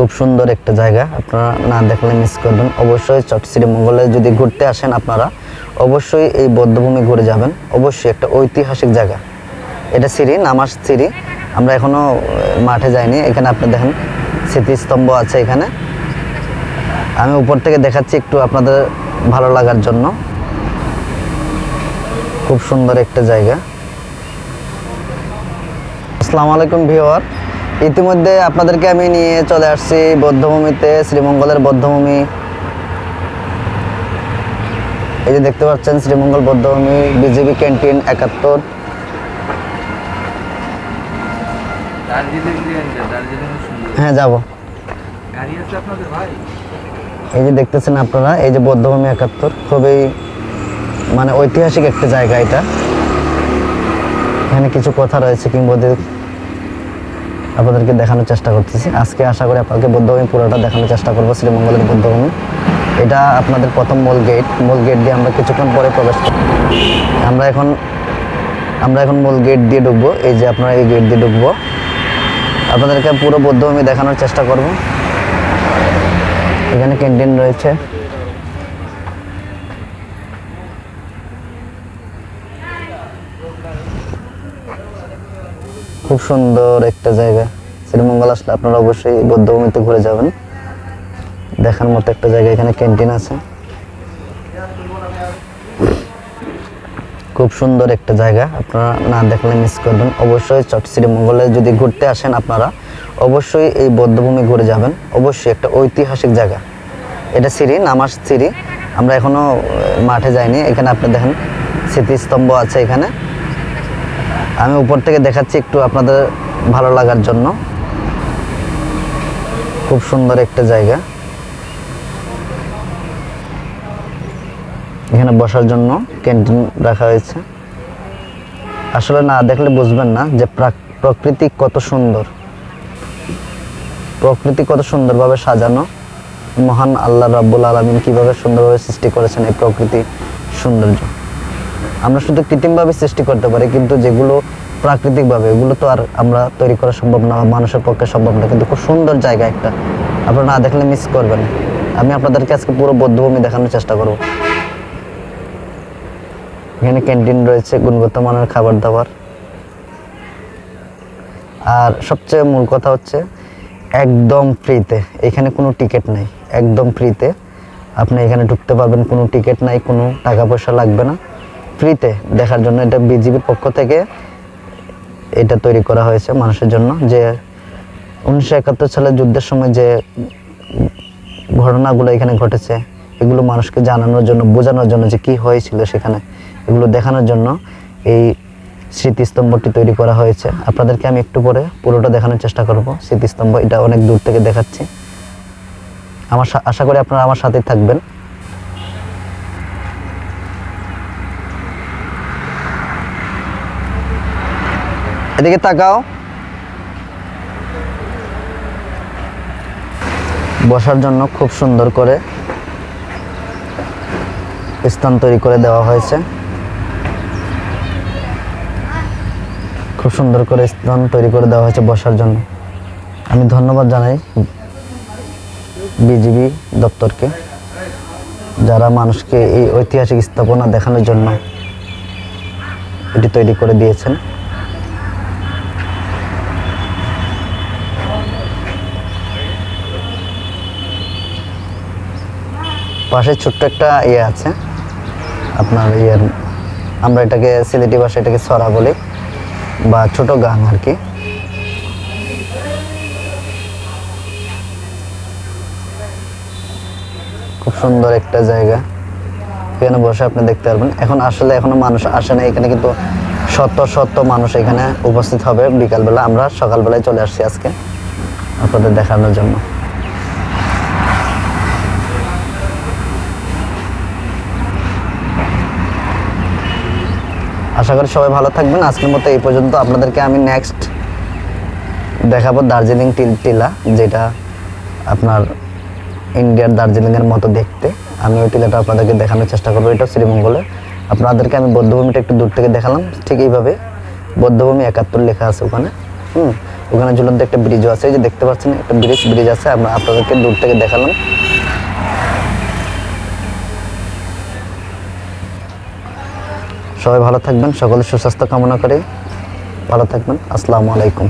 খুব সুন্দর একটা জায়গা। আপনারা না দেখলে মিস করবেন অবশ্যই চট শ্রীমঙ্গলে যদি ঘুরতে আসেন আপনারা, অবশ্যই এই বৌদ্ধভূমি ঘুরে যাবেন। অবশ্যই একটা ঐতিহাসিক জায়গা। এটা সিঁড়ি নামাজ সিঁড়ি আমরা এখনও মাঠে যাইনি। এখানে আপনি দেখেন, স্মৃতিস্তম্ভ আছে এখানে। আমি উপর থেকে দেখাচ্ছি একটু আপনাদের ভালো লাগার জন্য। খুব সুন্দর একটা জায়গা। আসসালামু আলাইকুম ভিওয়ার ইতিমধ্যে আপনাদেরকে আমি নিয়ে চলে আসছি বৌদ্ধভূমিতে, শ্রীমঙ্গলের বৌদ্ধভূমি। এই যে দেখতে পাচ্ছেন, শ্রীমঙ্গল বৌদ্ধভূমি, বিজেপি ক্যান্টিন একাত্তর। হ্যাঁ যাব। এই যে দেখতেছেন আপনারা, এই যে বৌদ্ধভূমি একাত্তর, খুবই মানে ঐতিহাসিক একটা জায়গা এটা। এখানে কিছু কথা রয়েছে কিংবদন্তি আপনাদেরকে দেখানোর চেষ্টা করতেছি। আজকে আশা করি আপনাকে বৌদ্ধভূমি পুরোটা দেখানোর চেষ্টা করব, শ্রীমঙ্গলের বৌদ্ধভূমি। এটা আপনাদের প্রথম মূল গেট। মূল গেট দিয়ে আমরা কিছুক্ষণ পরে প্রবেশ করব। আমরা এখন আমরা এখন মূল গেট দিয়ে ঢুকবো। এই যে আপনারা এই গেট দিয়ে ঢুকবো। আপনাদেরকে পুরো বৌদ্ধভূমি দেখানোর চেষ্টা করব। এখানে ক্যান্টিন রয়েছে। খুব সুন্দর একটা জায়গা। শ্রীমঙ্গল আসলে আপনারা অবশ্যই বৌদ্ধভূমিতে ঘুরে যাবেন। দেখার মতো একটা জায়গা এখানে ক্যান্টিন আছে। খুব সুন্দর একটা জায়গা আপনারা না দেখলে মিস করবেন। অবশ্যই চট শ্রীমঙ্গলে যদি ঘুরতে আসেন আপনারা অবশ্যই এই বৌদ্ধভূমি ঘুরে যাবেন। অবশ্যই একটা ঐতিহাসিক জায়গা। এটা সিঁড়ি নামাজ সিঁড়ি। আমরা এখনও আহ, মাঠে যাইনি। এখানে আপনি দেখেন স্মৃতিস্তম্ভ আছে এখানে। আমি উপর থেকে দেখাচ্ছি একটু আপনাদের ভালো লাগার জন্য। খুব সুন্দর একটা জায়গা। এখানে বসার জন্য ক্যান্টিন রাখা হয়েছে। আসলে না দেখলে বুঝবেন না যে প্রকৃতি কত সুন্দর। প্রকৃতি কত সুন্দরভাবে সাজানো। মহান আল্লাহ রাব্বুল আলমিন কীভাবে সুন্দরভাবে সৃষ্টি করেছেন এই প্রকৃতি সৌন্দর্য। আমরা শুধু কৃত্রিমভাবে সৃষ্টি করতে পারি, কিন্তু যেগুলো প্রাকৃতিকভাবে এগুলো তো আর আমরা তৈরি করা সম্ভব না, মানুষের পক্ষে সম্ভব না, কিন্তু খুব সুন্দর জায়গা একটা। আপনারা না দেখলে মিস করবেন। আমি আপনাদেরকে আজকে পুরো বৌদ্ধভূমি দেখানোর চেষ্টা করব। এখানে ক্যান্টিন রয়েছে, গুণগত মানের খাবার দাবার। আর সবচেয়ে মূল কথা হচ্ছে, একদম ফ্রিতে এখানে কোনো টিকিট নেই, একদম ফ্রিতে আপনি এখানে ঢুকতে পারবেন, কোনো টিকিট নাই, কোনো টাকা পয়সা লাগবে না। ফ্রিতে দেখার জন্য এটা বিজিবির পক্ষ থেকে এটা তৈরি করা হয়েছে মানুষের জন্য যে উনিশশো একাত্তর সালের যুদ্ধের সময় যে ঘটনাগুলো এখানে ঘটেছে, এগুলো মানুষকে জানানোর জন্য, বোঝানোর জন্য যে কি হয়েছিল সেখানে, এগুলো দেখানোর জন্য এই স্মৃতিস্তম্ভটি তৈরি করা হয়েছে। আপনাদেরকে আমি একটু পরে পুরোটা দেখানোর চেষ্টা করব। স্মৃতিস্তম্ভ, এটা অনেক দূর থেকে দেখাচ্ছি। আমার আশা করি আপনারা আমার সাথেই থাকবেন। এদিকে তাকাও। বসার জন্য খুব সুন্দর করে স্থান তৈরি করে দেওয়া হয়েছে। খুব সুন্দর করে স্থান তৈরি করে দেওয়া হয়েছে বসার জন্য। আমি ধন্যবাদ জানাই বিজিবি দপ্তরকে, যারা মানুষকে এই ঐতিহাসিক স্থাপনা দেখানোর জন্য এটি তৈরি করে দিয়েছেন। পাশে ছোট্ট একটা ইয়ে আছে। আপনার ইয়ের, আমরা এটাকে সিলেটি ভাষায় এটাকে সরা বলি, বা ছোট গান আর কি। খুব সুন্দর একটা জায়গা। এখানে বসে আপনি দেখতে পারবেন। এখন আসলে এখনও মানুষ আসে না, এখানে কিন্তু শত শত মানুষ এখানে উপস্থিত হবে। বিকালবেলা আমরা সকালবেলায় চলে আসছি আজকে আপনাদের দেখানোর জন্য। আশা করি সবাই ভালো থাকবেন। আজকের মতো এই পর্যন্ত আপনাদেরকে আমি নেক্সট দেখাবো দার্জিলিং টিল টিলা, যেটা আপনার ইন্ডিয়ার দার্জিলিংয়ের মতো দেখতে। আমি ওই টিলাটা আপনাদেরকে দেখানোর চেষ্টা করব, এটা শ্রীমঙ্গলে। আপনাদেরকে আমি বৌদ্ধভূমিটা একটু দূর থেকে দেখালাম, ঠিক এইভাবে। বৌদ্ধভূমি একাত্তর লেখা আছে ওখানে। হুম, ওখানে ঝুলন্ত একটা ব্রিজও আছে যে দেখতে পাচ্ছেন, একটা ব্রিজ ব্রিজ আছে আপনাদেরকে দূর থেকে দেখালাম। সবাই ভালো থাকবেন সকলের সুস্বাস্থ্য কামনা করে। ভালো থাকবেন আসসালামু আলাইকুম।